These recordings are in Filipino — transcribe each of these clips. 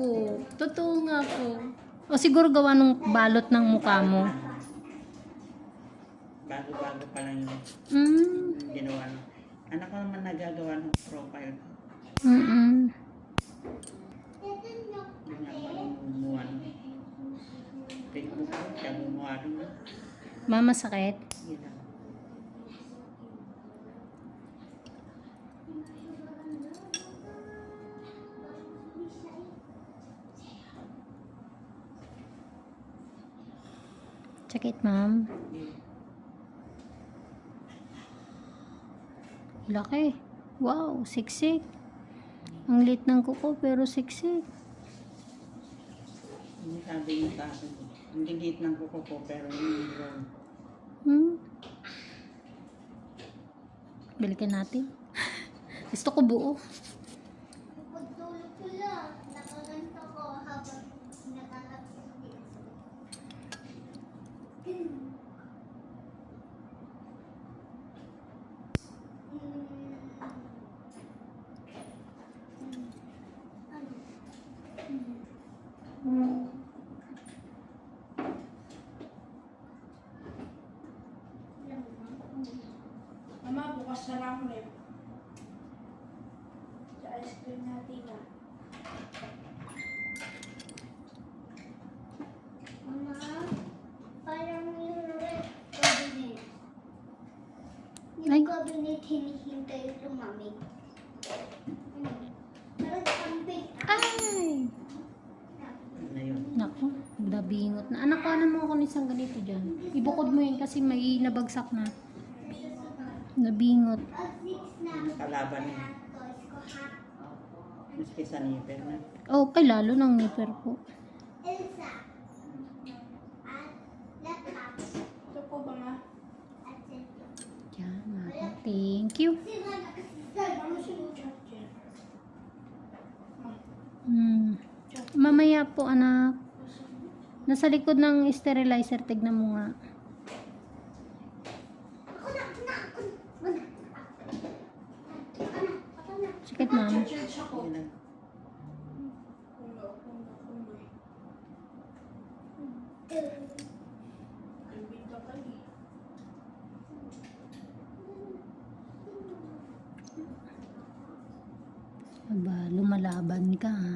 po. Totoo nga po. O siguro gawa ng balot ng mukha mo. Bago-bago pa lang yung Mm. ginawa. no. Anak ko naman nagagawa ng profile ko. Gumawa ng Facebook ko. Siya gumawa rin. no. Mama, sakit? Yun. Sakit, ma'am. Yun. Laki. Wow, siksik. Ang lit ng kuko pero siksik. Yung sabi niya sa akin. Ang liit ng kuko ko pero yung yung Hmm? Balikan natin. Gusto ko buo. Pagtulog ko lang, nakaganto ko habang nakakapit. Mama, bukas na lang rep. Sa ice cream natin ah. Mama, parang yung red cabinet. Yung Ay. cabinet hinihintay lumamig. Ay! na yun. Naku, nabingot na. Anak, ano mo ako ng isang ganito dyan? Ibukod mo yun kasi may nabagsak na. Nabingot. Kalaban niya. Maski sa nipper na. Oh, kay lalo ng nipper po. Elsa. At laptop. Ito po ba ma? At cellphone. Yan, mama. Thank you. Hmm. Mamaya po, anak. Nasa likod ng sterilizer, tignan mo nga. Ako na, ako na, ako na. Ako na. Ako na, ako na. Sakit, ma'am. charge ako. Yun lang. Kulo, kulo, kulo. Albin ka pa eh. Aba, lumalaban ka ha.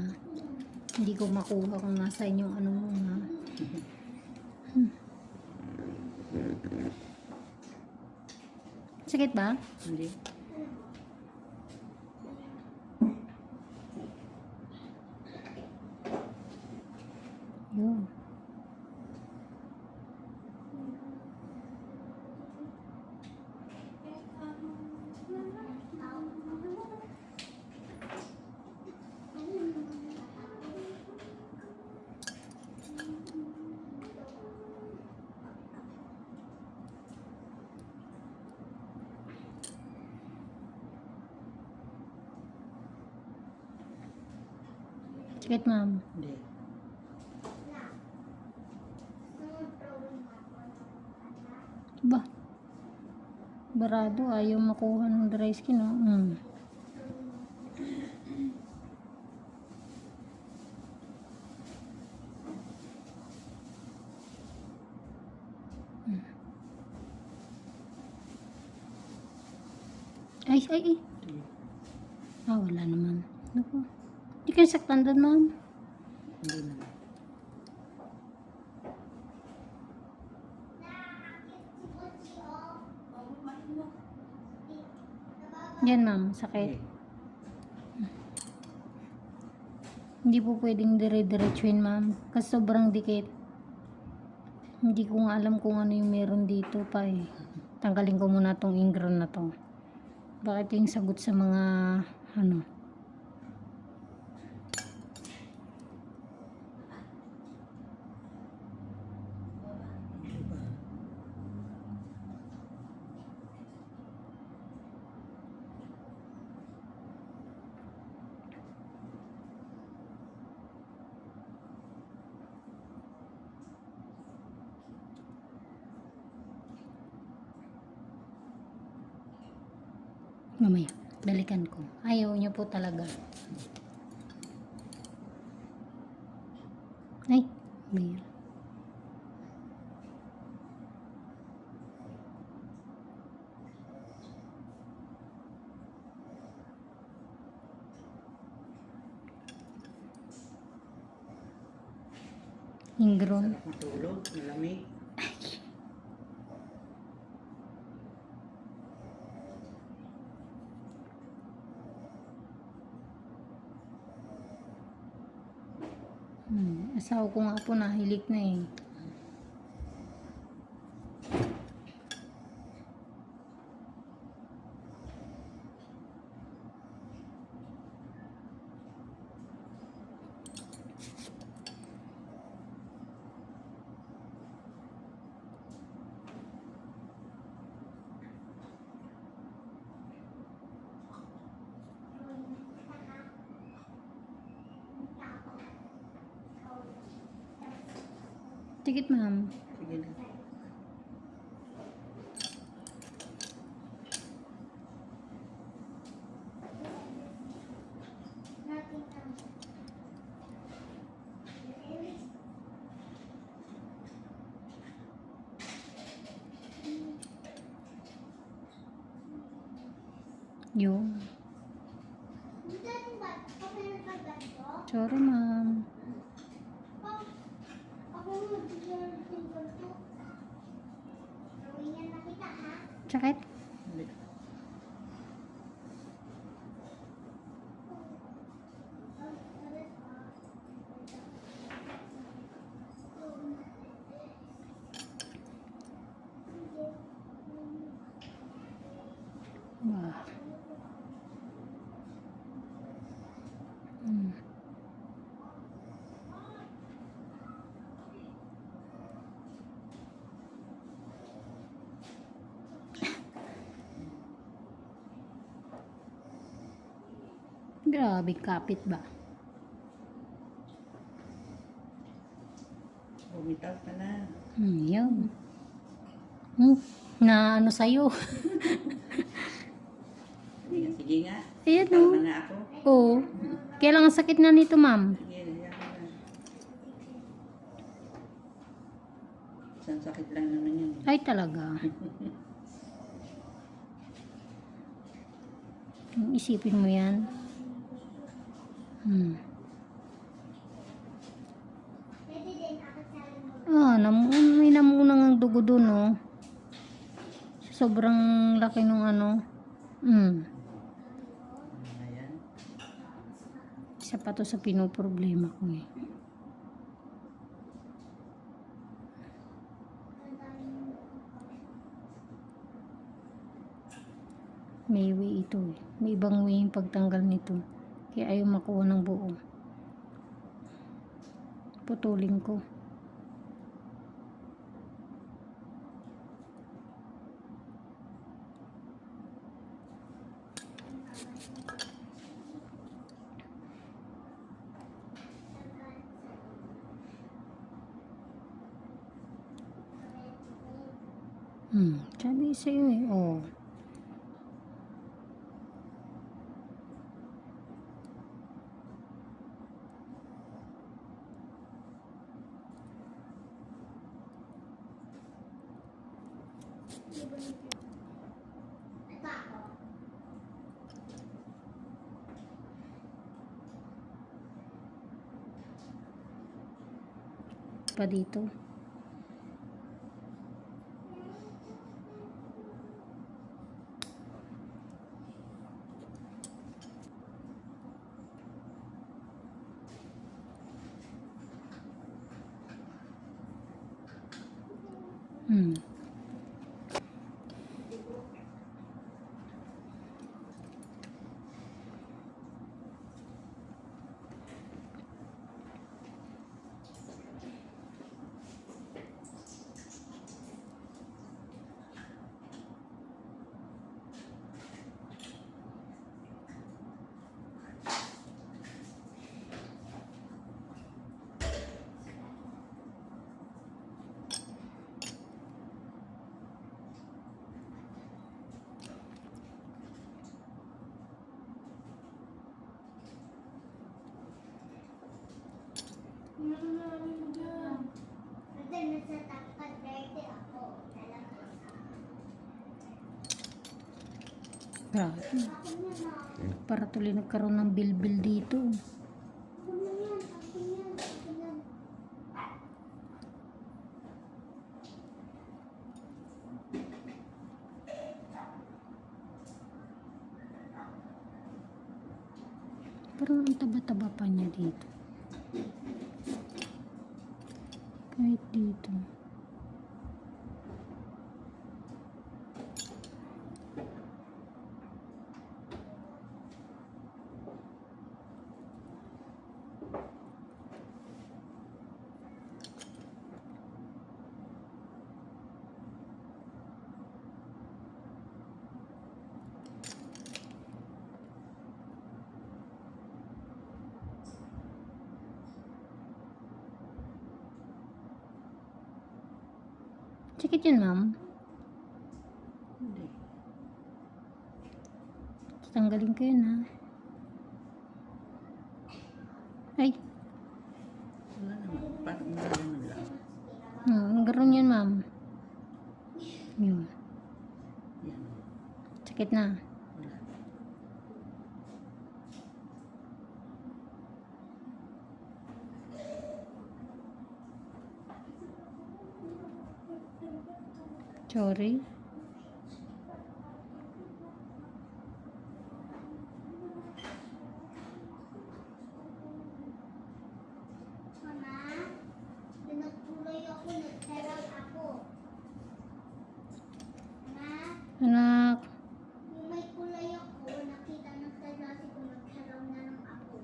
Makuha kung nasa inyong ano mo ha. Hmm. Sakit ba? Hindi. Yun. Sakit ma'am. Hindi. Ba? Barado, ayaw makuha ng dry skin, no? Mm. Mm. Ay, ay, ay. Ah, wala naman. Naku. Hindi ka nasaktan doon, ma'am. Hindi naman. Yan, ma'am. Sakit. Hindi. Hindi po pwedeng dire-diretsuin, ma'am. Kasi sobrang dikit. Hindi ko nga alam kung ano yung meron dito pa eh. Tanggalin ko muna tong ingron na to. Bakit yung sagot sa mga ano? Mamaya, balikan ko. Ayaw niyo po talaga. Ay, mayroon. Ingron. Sarap matulog, malamig. Hmm, asawa ko nga po nahilik na eh. Tikit ma'am. Sige na. Yung. Sorry ma'am. Sakit? Hindi. Wah. Hmm. Grabe kapit ba? Bumitaw ka na. Hmm, yun. Hmm, na ano sa'yo? Sige, nga. Ayan o. na nga ako. Oo. Kailangan sakit na nito, ma'am. Na. Isang sakit lang naman yun. Ay, talaga. Hmm, Isipin mo yan. Hmm. Ah, namu may namunang ang dugo doon, oh. Sobrang laki nung ano. Hmm. Isa pa to sa pinoproblema ko eh. May way ito eh. May ibang way yung pagtanggal nito. Kaya ayaw makuha ng buo. Putulin ko. Hmm, sabi sa'yo eh. Oh. Pa dito. Meron na rin dyan. Pwede na sa tapad verde ako. Grabe. Para tuloy nagkaroon ng bilbil dito. Parang ang taba-taba pa niya dito. Kahit dito. Sakit yun, ma'am. Hindi. Tanggalin ko yun, ha? Ay, Wala naman. Parang gano'n lang. hmm, yun, ma'am. Yun. Sakit na. Wala. Sorry. Anak, may kulay ako, nakita ng kalasi ko, nagtaral na ng ako.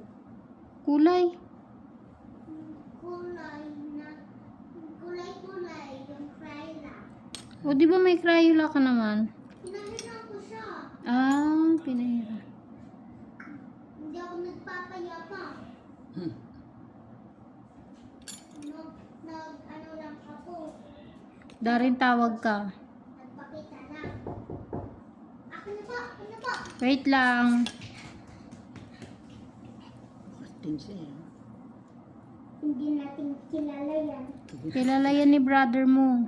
kulay. Yung kulay na, yung kulay-kulay, yung Cryla. O, di ba may Crayola ka naman? Pinahira ko siya. Ah, pinahira. Hindi ako nagpapayabang. Hmm. Nag, nag, ano lang ako, Darin tawag ka. nagpakita lang. Ako na po, ako na po. Wait lang. Kastin siya. eh. Hindi natin kilala yan. Kilala yan ni brother mo.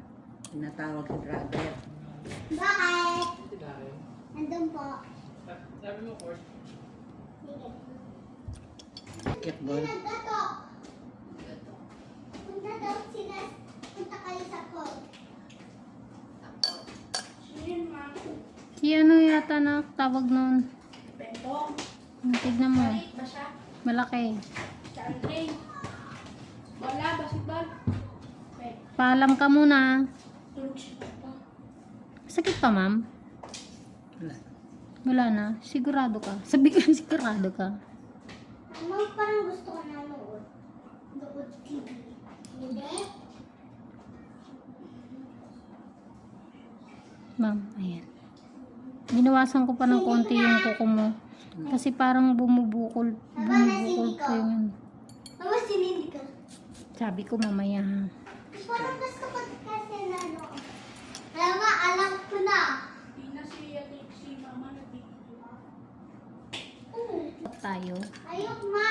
Tinatawag si brother. Bakit? Nandun po. Sige. Basketball. Naggato. Punta daw sila, punta kayo sa court. Si ano yata na tawag nun? Bentong. Tignan mo. Maliit ba siya? Malaki. Sa Andre. Wala, basketball. Paalam ka muna. Sakit pa, ma'am? Wala. Wala na. Sigurado ka. Sabi ko, sigurado ka. Ano parang gusto ko nanood? Nood TV. Hindi? Ma'am, ayan. Binawasan ko pa ng konti yung kuko mo. Kasi parang bumubukol. Bumubukol pa yung ano. Mama, sinindi ka. Sabi ko mamaya. Parang gusto ko kasi nanood. Alam mo, ko na. Di na si, si mama nagdito. Hmm. Tayo. Ayok, ma.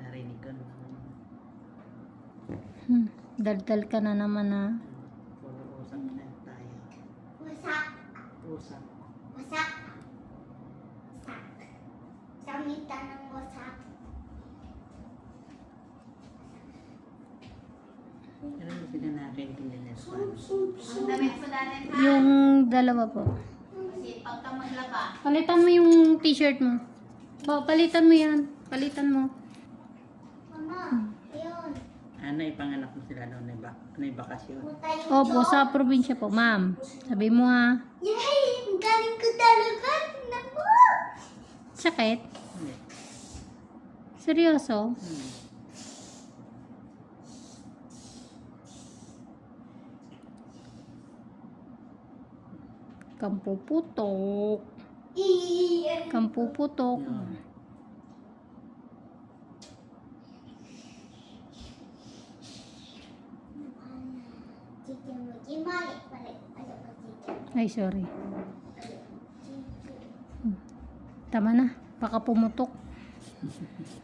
Narinig ko naman. Hmm. Daldal ka na naman ha. Puro usap na tayo. Wasak. Usap. Wasak. Wasak. Samita ng wasak. Pero hindi sila narinig nila sa Ang Damit mo dati ha? Yung dalawa po. Kasi pagka maglaba, Palitan mo yung t-shirt mo. Ba, palitan mo yan. Palitan mo. Mama, ayun. Ano, ipanganak mo sila noon na, ba, na bakasyon. Punta yung Opo, sa probinsya po, ma'am. Sabi mo ha. Yay! Ang galing ko talaga. Tingnan mo. Sakit? Hindi. Seryoso? Hmm. Kampuputok. Iyan. Kampuputok. Yun. Chicken mo. Mali. Mali. Ano ba chicken? Ay, sorry. Chicken. Tama na. Baka pumutok.